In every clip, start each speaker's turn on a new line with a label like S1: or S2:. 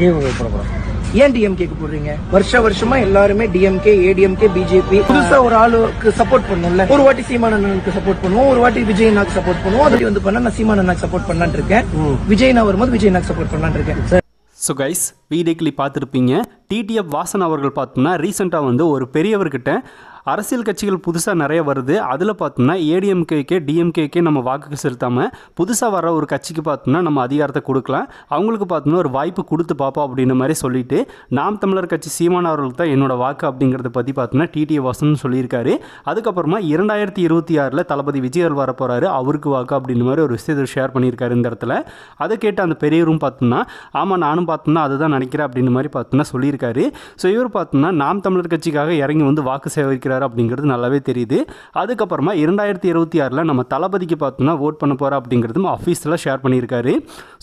S1: ஏன் டிஎம்கேக்கு போடுறீங்க? வருஷ வருஷமா எல்லாருமே டிஎம்கே ஏடிஎம்கே பிஜேபி புதுசா ஒரு ஆளுக்கு சப்போர்ட் பண்ணும்ல ஒரு வாட்டி சீமானனுக்கு சப்போர்ட் பண்ணுவோம் ஒரு வாட்டி விஜய் நாக்கு சப்போர்ட் பண்ணுவோம். அது வந்து பண்ணா நான் சீமானனுக்கு சப்போர்ட் பண்ணலான்னு இருக்கேன். விஜய் நான் வரும்போது விஜய் நாக்கு சப்போர்ட் பண்ணலான்னு இருக்கேன்.
S2: ஸோ கைஸ் வீடியோ கிளிப் பார்த்துருப்பீங்க. டிடிஎஃப் வாசன் அவர்கள் பார்த்தோம்னா ரீசெண்டாக வந்து ஒரு பெரியவர்கிட்ட அரசியல் கட்சிகள் புதுசாக நிறைய வருது. அதில் பார்த்தோம்னா ஏடிஎம்கேக்கே டிஎம்கேக்கே நம்ம வாக்கு செலுத்தாமல் புதுசாக வர ஒரு கட்சிக்கு பார்த்தோம்னா நம்ம அதிகாரத்தை கொடுக்கலாம். அவங்களுக்கு பார்த்தோம்னா ஒரு வாய்ப்பு கொடுத்து பார்ப்போம் அப்படின்ற மாதிரி சொல்லிட்டு நாம் தமிழர் கட்சி சீமான் அவர்களுக்கு தான் என்னோட வாக்கு அப்படிங்கிறத பற்றி பார்த்தோம்னா டிடி வாசன் சொல்லியிருக்காரு. அதுக்கப்புறமா இரண்டாயிரத்தி இருபத்தி ஆறில் தளபதி விஜய் வர போகிறாரு அவருக்கு வாக்கு அப்படின்ற மாதிரி ஒரு விஷயத்தை ஷேர் பண்ணியிருக்காரு இந்த இடத்துல. அதை கேட்டு அந்த பெரியவரும் பார்த்தோம்னா ஆமாம் நானும் பார்த்தோம்னா அதுதான் நினைக்கிறேன் அப்படின்ற மாதிரி பார்த்தோம்னா சொல்லியிருக்காரு. ஸோ இவர் பார்த்தோம்னா நாம் தமிழர் கட்சிக்காக இறங்கி வந்து வாக்கு சேகரிக்கிறார் அப்படிங்கிறது நல்லாவே தெரியுது. அதுக்கப்புறமா இரண்டாயிரத்தி இருபத்தி ஆறில் நம்ம தளபதிக்கு பார்த்தோம்னா ஓட் பண்ண போகிறா அப்படிங்கிறதும் ஆஃபீஸில் ஷேர் பண்ணியிருக்காரு.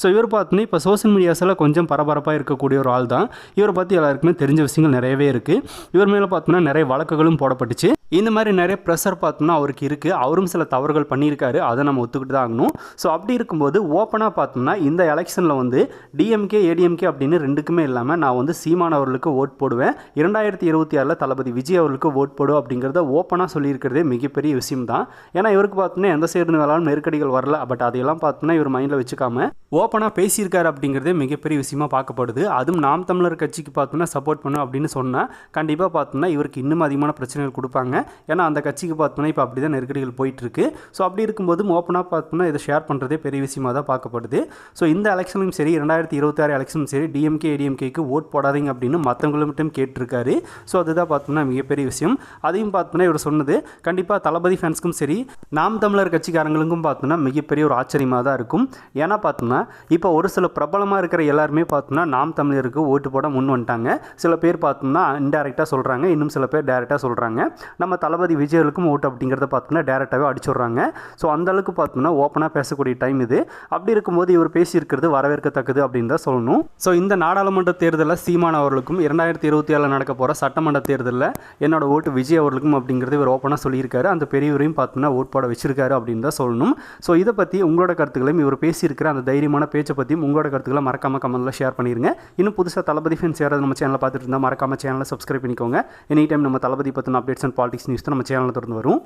S2: ஸோ இவர் பார்த்தோன்னா இப்போ சோஷியல் மீடியாஸில் கொஞ்சம் பரபரப்பாக இருக்கக்கூடிய ஒரு ஆள் தான் இவரை பற்றி எல்லாருக்குமே தெரிஞ்ச விஷயங்கள் நிறையவே இருக்குது இவர் மேலே பார்த்தோம்னா நிறைய வழக்குகளும் போடப்பட்டுச்சு. இந்த மாதிரி நிறைய ப்ரெஷர் பார்த்தோம்னா அவருக்கு இருக்குது அவரும் சில தவறுகள் பண்ணியிருக்காரு. அதை நம்ம ஒத்துக்கிட்டு தான் ஆகணும். ஸோ அப்படி இருக்கும்போது ஓப்பனாக பார்த்தோம்னா இந்த எலெக்ஷனில் வந்து டிஎம்கே ஏடிஎம்கே அப்படின்னு ரெண்டுக்குமே இல்லாமல் நான் வந்து சீமான் அவர்களுக்கு ஓட் போடுவேன். இரண்டாயிரத்தி இருபத்தி ஆறில் தளபதி விஜய் அவர்களுக்கு ஓட் போடுவோம் அப்படிங்கிறத ஓப்பனாக சொல்லியிருக்கிறதே மிகப்பெரிய விஷயம் தான். ஏன்னா இவருக்கு பார்த்தோன்னா எந்த சேர்ந்து வேளாலும் நெருக்கடிகள் வரல. பட் அதையெல்லாம் பார்த்தோன்னா இவர் மைண்டில் வச்சுக்காம ஓப்பனாக பேசியிருக்காரு அப்படிங்கிறதே மிகப்பெரிய விஷயமா பார்க்கப்படுது. அதுவும் நாம் தமிழர் கட்சிக்கு பார்த்தோன்னா சப்போர்ட் பண்ணும் அப்படின்னு சொன்னால் கண்டிப்பாக பார்த்தோம்னா இவருக்கு இன்னும் அதிகமான பிரச்சனைகள் கொடுப்பாங்க. ஏன்னா அந்த கட்சிக்கு பார்த்தோம்னா இப்போ அப்படி தான் நெருக்கடிகள் போயிட்டுருக்கு. ஸோ அப்படி இருக்கும்போது ஓப்பனாக பார்த்தோம்னா இதை ஷேர் பண்ணுறதே பெரிய விஷயமா தான் பார்க்கப்படுது. ஸோ இந்த எலெக்ஷனும் சரி ரெண்டாயிரத்தி இருபத்தாறு எலெக்ஷனும் சரி டிஎம்கே ஏடிஎம்கேக்கு ஓட் போடாதீங்க அப்படின்னு மற்றவங்களும் கேட்டிருக்காரு. ஸோ அதுதான் பார்த்தோம்னா மிகப்பெரிய விஷயம். அதையும் பார்த்தோம்னா இவர் சொன்னது கண்டிப்பாக தளபதி ஃபேன்ஸ்க்கும் சரி நாம் தமிழர் கட்சிக்காரங்களுக்கும் பார்த்தோம்னா மிகப்பெரிய ஒரு ஆச்சரியமாக தான் இருக்கும். ஏன்னா பார்த்தோம்னா இப்போ ஒரு சில பிரபலமாக இருக்கிற எல்லாருமே பார்த்தோம்னா நாம் தமிழருக்கு ஓட்டு போட முன் வந்துட்டாங்க. சில பேர் பார்த்தோம்னா இன்டெரக்டாக சொல்கிறாங்க இன்னும் சில பேர் டேரெக்டாக சொல்கிறாங்க நம்ம தளபதி விஜயலுக்கும் ஓட்டு அப்படிங்கிறத பார்த்தோம்னா டேரெக்டாகவே அடிச்சுடுறாங்க. ஸோ அந்த அளவுக்கு பார்த்தோம்னா ஓப்பனாக பேசக்கூடிய டைம் இது. அப்படி இருக்கும்போது இவர் பேசியிருக்கிறது வரவேற்கத்தக்கது அப்படின்னு தான் சொல்லணும். ஸோ இந்த நாடாளுமன்ற தேர்தலில் சீமான் அவர்களுக்கும் இரண்டாயிரத்தி இருபத்தி ஏழில் நடக்க போகிற சட்டமன்ற தேர்தலில் என்னோட ஓட்டு விஜய் அவர்களுக்கும் அப்படிங்கிறது இவர் ஓப்பனாக சொல்லியிருக்காரு. அந்த பெரியவரையும் பார்த்தோம்னா ஓட் போட வச்சிருக்காரு அப்படின்னு தான் சொல்லணும். ஸோ இதை பற்றி உங்களோட கருத்துக்களையும் இவர் பேசியிருக்கிற அந்த தைரியமான பேச்சை பற்றியும் உங்களோட கருத்துக்களை மறக்காம கமெண்ட்டில் ஷேர் பண்ணிடுங்க இன்னும் புதுசாக தளபதி ஃபேன்ஸ் யாராவது நம்ம சேனலை பார்த்துட்டு இருந்தால் மறக்காம சேனலை சப்ஸ்கிரைப் பண்ணிக்கோங்க. எனி டைம் நம்ம தளபதி பற்றின அப்டேட்ஸ் அண்ட் பாலிடிக்ஸ் நியூஸ் தான் நம்ம சேனலில் தொடர்ந்து வரும்.